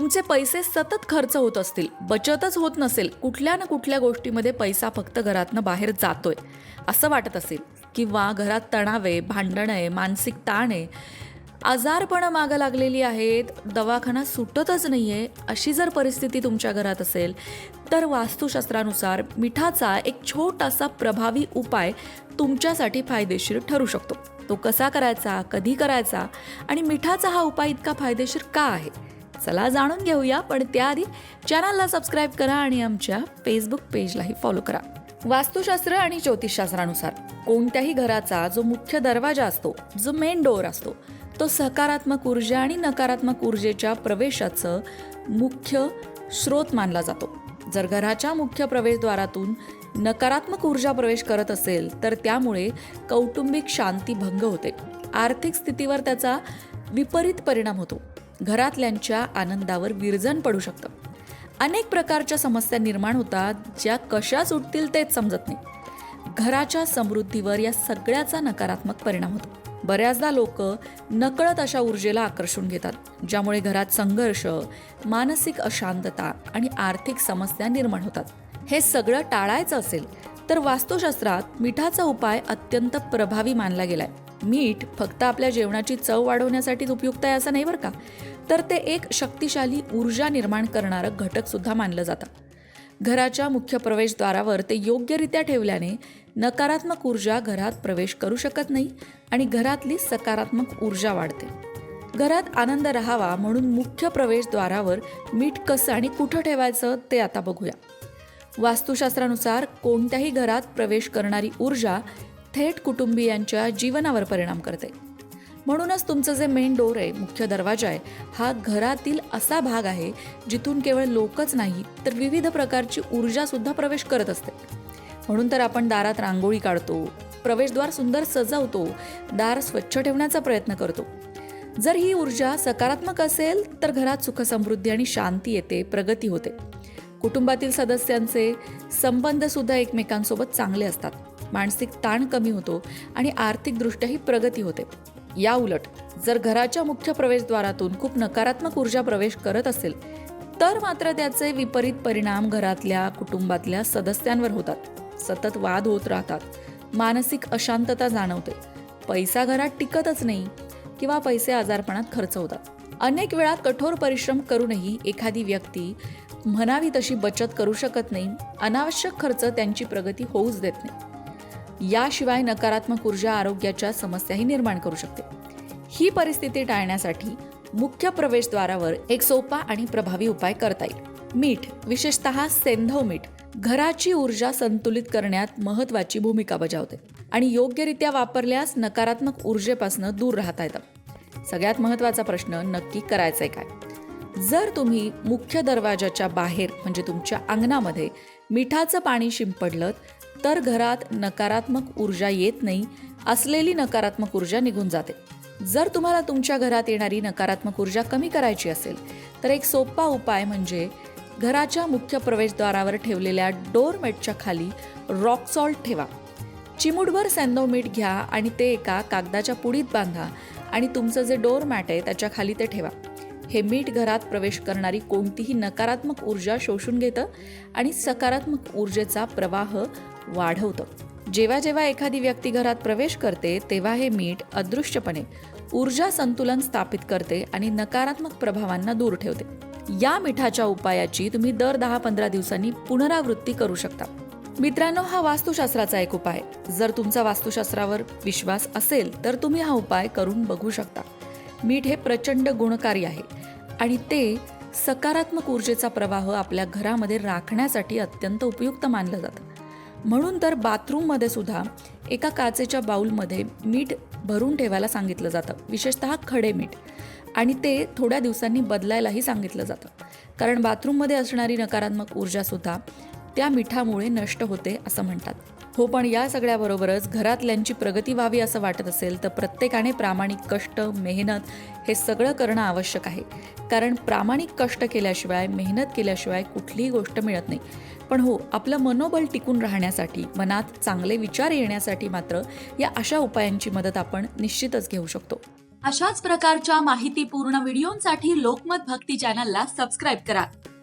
तुमचे पैसे सतत खर्च होत असतील बचतच होत नसेल कुठल्या ना कुठल्या गोष्टीमध्ये पैसा फक्त घरातनं बाहेर जातोय असं वाटत असेल. किंवा घरात तणाव आहे भांडणं आहे मानसिक ताण आहे. आजारपणं मागं लागलेली आहेत दवाखाना सुटतच नाही आहे अशी जर परिस्थिती तुमच्या घरात असेल तर वास्तुशास्त्रानुसार मिठाचा एक छोटासा प्रभावी उपाय तुमच्यासाठी फायदेशीर ठरू शकतो. तो कसा करायचा कधी करायचा आणि मिठाचा हा उपाय इतका फायदेशीर का आहे? चला जाणून घेऊया पण त्याआधी चॅनलला सबस्क्राईब करा आणि आमच्या फेसबुक पेजलाही फॉलो करा. वास्तुशास्त्र आणि ज्योतिषशास्त्रानुसार कोणत्याही घराचा जो मुख्य दरवाजा असतो जो मेन डोअर असतो तो सकारात्मक ऊर्जा आणि नकारात्मक ऊर्जेच्या प्रवेशाचं मुख्य स्रोत मानला जातो. जर घराच्या मुख्य प्रवेशद्वारातून नकारात्मक ऊर्जा प्रवेश करत असेल तर त्यामुळे कौटुंबिक शांती भंग होते. आर्थिक स्थितीवर त्याचा विपरीत परिणाम होतो. घरातल्यांच्या आनंदावर विरजन पडू शकतं. अनेक प्रकारच्या समस्या निर्माण होतात ज्या कशा सुटतील तेच समजत नाही. घराच्या समृद्धीवर या सगळ्याचा नकारात्मक परिणाम होतो. बऱ्याचदा लोक नकळत अशा ऊर्जेला आकर्षून घेतात ज्यामुळे घरात संघर्ष मानसिक अशांतता आणि आर्थिक समस्या निर्माण होतात. हे सगळं टाळायचं असेल तर वास्तुशास्त्रात मिठाचा उपाय अत्यंत प्रभावी मानला गेलाय. मीठ फक्त आपल्या जेवणाची चव वाढवण्यासाठीच उपयुक्त आहे असं नाही बरं का? तर ते एक शक्तिशाली ऊर्जा निर्माण करणारं घटकसुद्धा मानलं जातं. घराच्या मुख्य प्रवेशद्वारावर ते योग्यरित्या ठेवल्याने नकारात्मक ऊर्जा घरात प्रवेश करू शकत नाही आणि घरातली सकारात्मक ऊर्जा वाढते. घरात आनंद राहावा म्हणून मुख्य प्रवेशद्वारावर मीठ कसं आणि कुठं ठेवायचं ते आता बघूया. वास्तुशास्त्रानुसार कोणत्याही घरात प्रवेश करणारी ऊर्जा थेट कुटुंबियांच्या जीवनावर परिणाम करते. म्हणूनच तुमचं जे मेन डोर आहे मुख्य दरवाजा आहे हा घरातील असा भाग आहे जिथून केवळ लोकच नाही तर विविध प्रकारची ऊर्जासुद्धा प्रवेश करत असते. म्हणून तर आपण दारात रांगोळी काढतो प्रवेशद्वार सुंदर सजवतो दार स्वच्छ ठेवण्याचा प्रयत्न करतो. जर ही ऊर्जा सकारात्मक असेल तर घरात सुखसमृद्धी आणि शांती येते प्रगती होते. कुटुंबातील सदस्यांचे संबंधसुद्धा एकमेकांसोबत चांगले असतात. मानसिक ताण कमी होतो आणि आर्थिकदृष्ट्याही प्रगती होते. या उलट जर घराच्या मुख्य प्रवेशद्वारातून खूप नकारात्मक ऊर्जा प्रवेश करत असेल तर मात्र त्याचे विपरीत परिणाम घरातल्या कुटुंबातल्या सदस्यांवर होतात. सतत वाद होत राहतात. मानसिक अशांतता जाणवते. पैसा घरात टिकतच नाही किंवा पैसे आजारपणात खर्च होतात अनेक वेळा कठोर परिश्रम करूनही एखादी व्यक्ती म्हणावी तशी बचत करू शकत नाही. अनावश्यक खर्च त्यांची प्रगती होऊच देत नाही. याशिवाय नकारात्मक ऊर्जा आरोग्याच्या समस्याही निर्माण करू शकते. ही परिस्थिती टाळण्यासाठी मुख्य प्रवेशद्वारावर एक सोपा आणि प्रभावी उपाय करता येईल. मीठ विशेषतः सेंधव मीठ घराची ऊर्जा संतुलित करण्यात महत्वाची भूमिका बजावते आणि योग्यरित्या वापरल्यास नकारात्मक ऊर्जेपासून दूर राहता येतं. सगळ्यात महत्त्वाचा प्रश्न नक्की करायचा आहे काय? जर तुम्ही मुख्य दरवाजाच्या बाहेर म्हणजे तुमच्या अंगणामध्ये मिठाचं पाणी शिंपडलं तर घरात नकारात्मक ऊर्जा येत नाही असलेली नकारात्मक ऊर्जा निघून जाते. जर तुम्हाला तुमच्या घरात येणारी नकारात्मक ऊर्जा कमी करायची असेल तर एक सोपा उपाय म्हणजे घराच्या मुख्य प्रवेशद्वारावर ठेवलेल्या डोरमेटच्या खाली रॉक सॉल्ट ठेवा. चिमूटभर सॅन्नो मीठ घ्या आणि ते एका कागदाच्या पुडीत बांधा आणि तुमचं जे डोर मॅट आहे त्याच्याखाली ते ठेवा. हे मीठ घरात प्रवेश करणारी कोणतीही नकारात्मक ऊर्जा शोषून घेतं आणि सकारात्मक ऊर्जेचा प्रवाह वाढवतं. जेव्हा जेव्हा एखादी व्यक्ती घरात प्रवेश करते तेव्हा हे मीठ अदृश्यपणे ऊर्जा संतुलन स्थापित करते आणि नकारात्मक प्रभावांना दूर ठेवते. या मिठाच्या उपायाची तुम्ही दर दहा पंधरा दिवसांनी पुनरावृत्ती करू शकता. मित्रांनो हा वास्तुशास्त्राचा एक उपाय जर तुमचा वास्तुशास्त्रावर विश्वास असेल तर तुम्ही हा उपाय करून बघू शकता. मीठ हे प्रचंड गुणकारी आहे आणि ते सकारात्मक ऊर्जेचा प्रवाह आपल्या घरामध्ये राखण्यासाठी अत्यंत उपयुक्त मानलं जातं. म्हणून तर बाथरूममध्ये सुद्धा एका काचेच्या बाऊलमध्ये मीठ भरून ठेवायला सांगितलं जातं विशेषतः खडे मीठ. आणि ते थोड्या दिवसांनी बदलायलाही सांगितलं जातं. कारण बाथरूममध्ये असणारी नकारात्मक ऊर्जासुद्धा त्या मिठामुळे नष्ट होते असं म्हणतात. हो पण या सगळ्याबरोबरच घरातल्यांची प्रगती व्हावी असं वाटत असेल तर प्रत्येकाने प्रामाणिक कष्ट मेहनत हे सगळं करणं आवश्यक आहे. कारण प्रामाणिक कष्ट केल्याशिवाय मेहनत केल्याशिवाय कुठलीही गोष्ट मिळत नाही. पण हो आपलं मनोबल टिकून राहण्यासाठी मनात चांगले विचार येण्यासाठी मात्र या अशा उपायांची मदत आपण निश्चितच घेऊ शकतो. अशाच प्रकारच्या माहितीपूर्ण व्हिडिओंसाठी लोकमत भक्ती चॅनलला सबस्क्राईब करा.